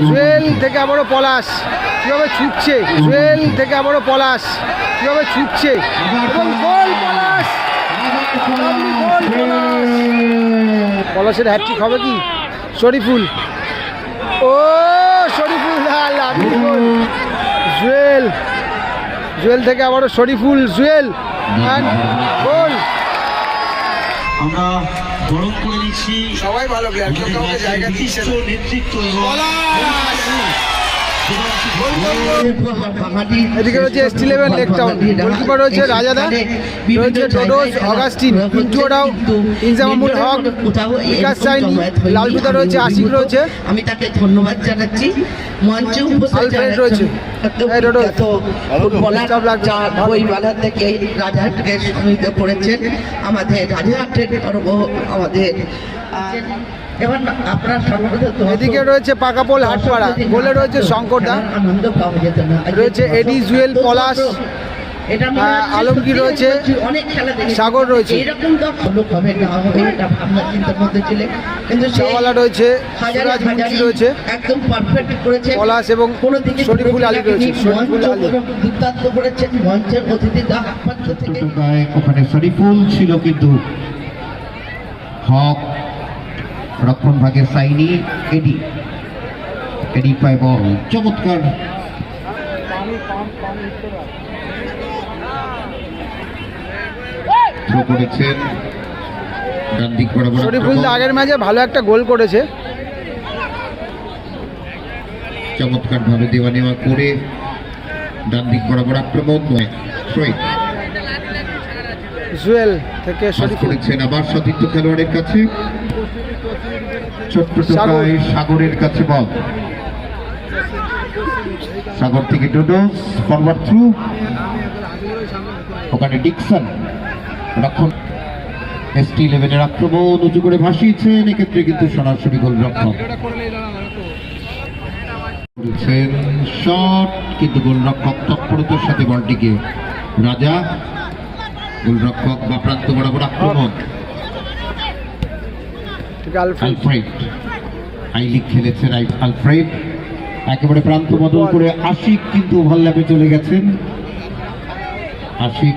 জুয়েল থেকে আবারও পলাশ। কীভাবে ছুটছে? জুয়েল থেকে আবারও পলাশ। কীভাবে ছুটছে? এবং গোল পলাশ। পলাশের হ্যাট্রিক হবে কি? শরীফুল। ও, শরীফুল জুয়েল। জুয়েল থেকে আবারও শরীফুল, জুয়েল। আমরা বরণ করে নিচ্ছি সবাই ভালো প্লেয়ার কেউ কাউকে জায়গা দিচ্ছে। নেতৃত্ব এদিকে রয়েছে S eleven Lake Town goalkeeper রয়েছে রাজাদা রয়েছে ডোডোস অগাস্টিন পিন্টু ওরাও ইনজামামুল হক বিকাশ সাইনি লালটুদা রয়েছে আশিক রয়েছে। আমি তাকে ধন্যবাদ জানাচ্ছি। মঞ্চে উপস্থিত রয়েছে। থেকে রাজাহাটকে করেছেন। আমাদের রাজাহাটের গর্ব আমাদের এদিকে রয়েছে পাকাপোল হাটপাড়া গোলে রয়েছে শঙ্করদা না। রয়েছে এডি জুয়েল পলাশ এটা আলমগীর রয়েছে, অনেক সাগর রয়েছে। ছিল। কিন্তু রয়েছে হাজারে সুরাজ মুন্সি রয়েছে একদম পলাশ এবং কোনো দিকে শরীফুল আলী রয়েছে শরীফুল আলী। ওখানে শরীফুল ছিল কিন্তু হক রক্ষণ ভাগে সাইনি এডি এডি পায় বল। চমৎকার। করেছেন। ডান দিক বরাবর শরীফুল আগের ম্যাচে ভালো একটা গোল করেছে। চমৎকার ভাবে দেওয়া নেওয়া করে ডান দিক বরাবর আক্রমণ নয় থ্রোয়িং। জুয়েল থেকে পাস করেছেন আবার সতীর্থ খেলোয়াড়ের কাছে। ছোট্ট সাগরের কাছে বল। সাগর থেকে ডোডো ফরওয়ার্ড থ্রু। ওখানে ডিকসন। রক্ষণ। এসটি ইলেভেনের আক্রমণ উঁচু করে ভাসিয়েছেন এক্ষেত্রে কিন্তু সরাসরি গোল রক্ষক করেছেন শট কিন্তু গোলরক্ষক তৎপরতার সাথে বলটিকে রাজা। গোলরক্ষক বা প্রান্ত বরাবর আক্রমণ। Alfred. I league I- Alfred. একেবারে প্রান্ত বদল করে আশিক কিন্তু ওভারল্যাপে চলে গেছেন। আশিক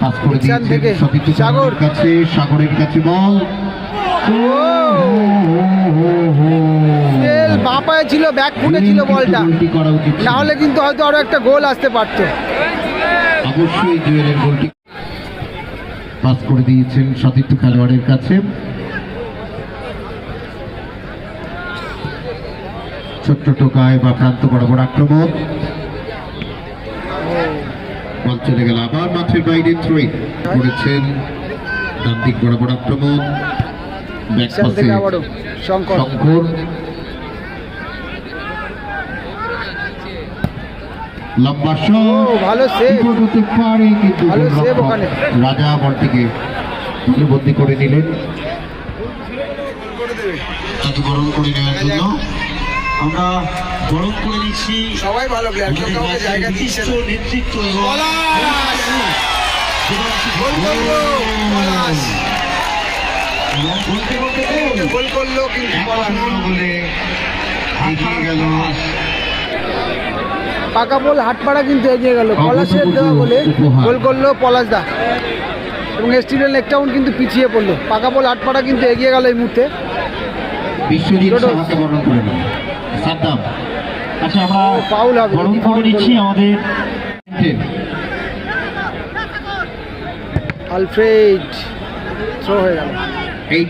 পাস করে নিচান দিয়েছেন থেকে সতীর্থ সাগর। সাগরের কাছে সাগরের কাছে বল। জুয়েল বাঁ পায়ে ছিল ব্যাক ফুটে ছিল বলটা। না হলে কিন্তু হয়তো আরও একটা গোল আসতে পারতো। অবশ্যই জুয়েলের গোলটি পাস করে দিয়েছেন সতীর্থ খেলোয়াড়ের কাছে। ছোট্ট টোকায় বা প্রান্ত বরাবর আক্রমণ। বল চলে গেল আবার মাঠের বাইরে থ্রোয়িং করেছেন ডান দিক বরাবর আক্রমণ। ব্যাক পাসে শঙ্কর। লম্বা হতে পারে কিন্তু। রাজা বলটিকে বন্দি করে নিলেন। তাকে বরণ করে নেওয়ার জন্য। আমরা বরণ করে নিচ্ছি। সবাই ভালো প্লেয়ার জায়গা দিচ্ছে নেতৃত্ব গোল করল। কিন্তু এগিয়ে গেল। পাকা বল হাটপাড়া কিন্তু এগিয়ে গেল। পলাশের দেওয়া বলে। গোল করল পলাশ দা। এবং স্টিলের লেকটাউন কিন্তু পিছিয়ে পড়ল। পাকা বল হাটপাড়া কিন্তু এগিয়ে গেল এই মুহূর্তে। বিশ্বজিৎ ডোডো। সাহাকে বরণ করে নিল সাদ্দাম। আচ্ছা আমরা ও, হবে, বরণ করে নিচ্ছি আমাদের আলফ্রেড থ্রো হয়ে গেল। এই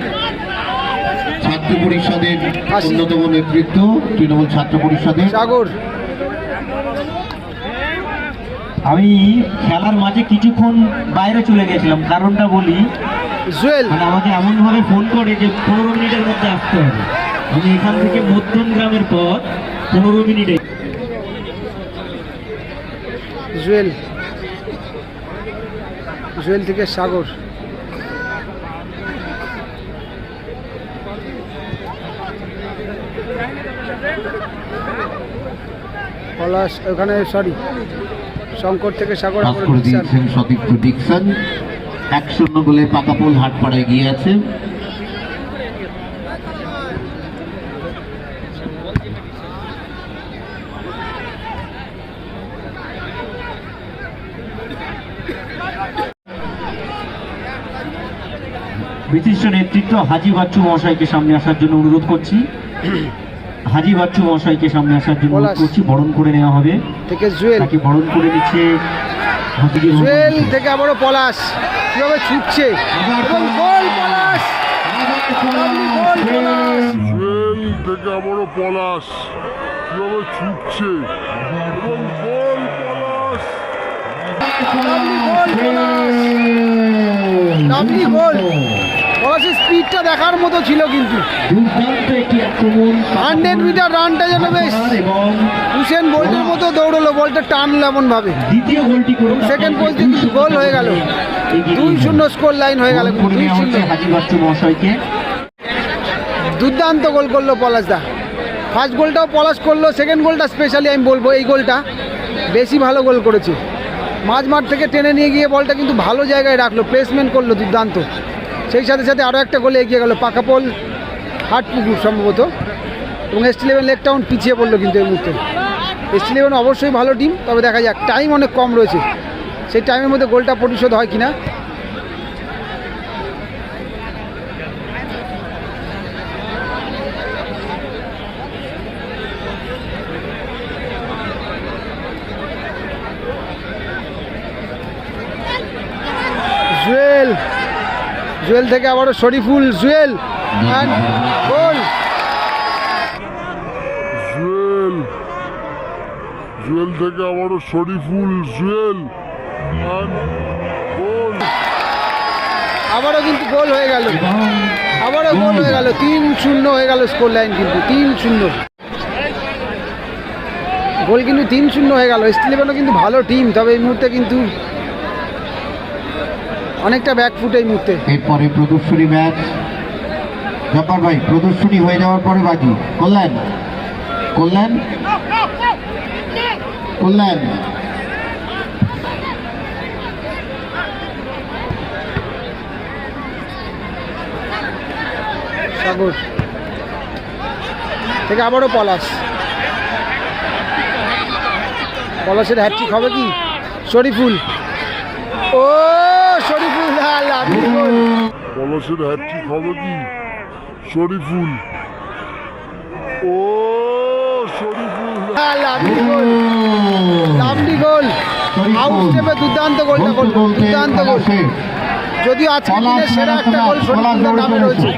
ছাত্র পরিষদের। অন্যতম নেতৃত্ব তৃণমূল ছাত্র পরিষদের সাগর। আমি খেলার মাঝে কিছুক্ষণ বাইরে চলে গেছিলাম কারণটা বলি জুয়েল। মানে আমাকে এমনভাবে ফোন করে যে পনেরো মিনিটের মধ্যে আসতে হবে। আমি এখান থেকে মধ্যম গ্রামের পর পনেরো মিনিটে। জুয়েল। জুয়েল থেকে সাগর। পলাশ ওখানে সরি শঙ্কর থেকে সাগর করে দিয়েছেন সতীর্থ ডিকসন। এক শূন্য বলে পাকাপুল হাটপাড়ায় গিয়ে আছে বিশিষ্ট নেতৃত্ব হাজি বাচ্চু মহাশয়কে সামনে আসার জন্য অনুরোধ করছি। হাজি বাচ্চু মহাশয়কে সামনে আসার জন্য করছি বরণ করে নেওয়া হবে। থেকে জুয়েল। তাকে বরণ করে নিচ্ছে হাজির জুয়েল থেকে আবারও পলাশ। কীভাবে ছুটছে? এবং গোল পলাশ। জুয়েল থেকে আবারও পলাশ। কীভাবে ছুটছে? এবং গোল পলাশ। goal, পলাশের স্পিডটা দেখার মতো ছিল কিন্তু। হান্ড্রেড মিটার রানটা যেন বেশ হুসেন বোল্টের মতো দৌড়লো, বলটা টানলো এমন ভাবে দ্বিতীয় গোলটি করে Second পর্যন্ত কিন্তু গোল হয়ে গেল। দুই শূন্য স্কোর লাইন হয়ে গেল দুর্দান্ত গোল করল পলাশদা ফার্স্ট গোলটাও পলাশ করল সেকেন্ড গোলটা স্পেশালি আমি বলব এই গোলটা বেশি ভালো গোল করেছে। মাঝ মাঠ থেকে টেনে নিয়ে গিয়ে বলটা কিন্তু ভালো জায়গায় রাখল প্লেসমেন্ট করল দুর্দান্ত। সেই সাথে সাথে আরও একটা গোলে এগিয়ে গেল পাকাপোল হাটপুকুর সম্ভবত। এবং এস ইলেভেন লেগ টাউন পিছিয়ে পড়ল কিন্তু এই মুহূর্তে। এস ইলেভেন অবশ্যই ভালো টিম তবে দেখা যাক টাইম অনেক কম রয়েছে। সেই টাইমের মধ্যে গোলটা পরিশোধ হয় কিনা জুয়েল জুয়েল থেকে আবারও শরীফুল জুয়েল গোল। জুয়েল। জুয়েল থেকে আবারও শরীফুল জুয়েল গোল। আবারও কিন্তু গোল হয়ে গেল। আবারও গোল হয়ে গেল। তিন শূন্য হয়ে গেল স্কোর লাইন কিন্তু। তিন শূন্য। গোল কিন্তু তিন শূন্য হয়ে গেল। ইস্ট ইলেভেনও কিন্তু ভালো টিম তবে এই মুহূর্তে কিন্তু অনেকটা ব্যাক ফুট এই মুহূর্তে। এরপরে প্রদর্শনী ম্যাচ জব্বার ভাই প্রদর্শনী হয়ে যাওয়ার পরে বাকি কল্যাণ। কল্যাণ। কল্যাণ। সাগর। থেকে আবারও পলাশ। পলাশের হ্যাট্রিক হবে কি? শরীফুল। ও! পলাশের হ্যাট্রিক হবে কি? শরীফুল। ও Shariful. Lovely goal lovely goal out স্টেপে দুর্দান্ত গোলটা গোল দুর্দান্ত গোল যদিও দিনে সেরা একটা গোল শরীফুলের নামে রয়েছে।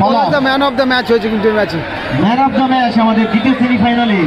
Palash the man of the match হয়েছে কিন্তু ম্যাচে ম্যান অফ দ্য ম্যাচ আমাদের দ্বিতীয় সেমিফাইনালে।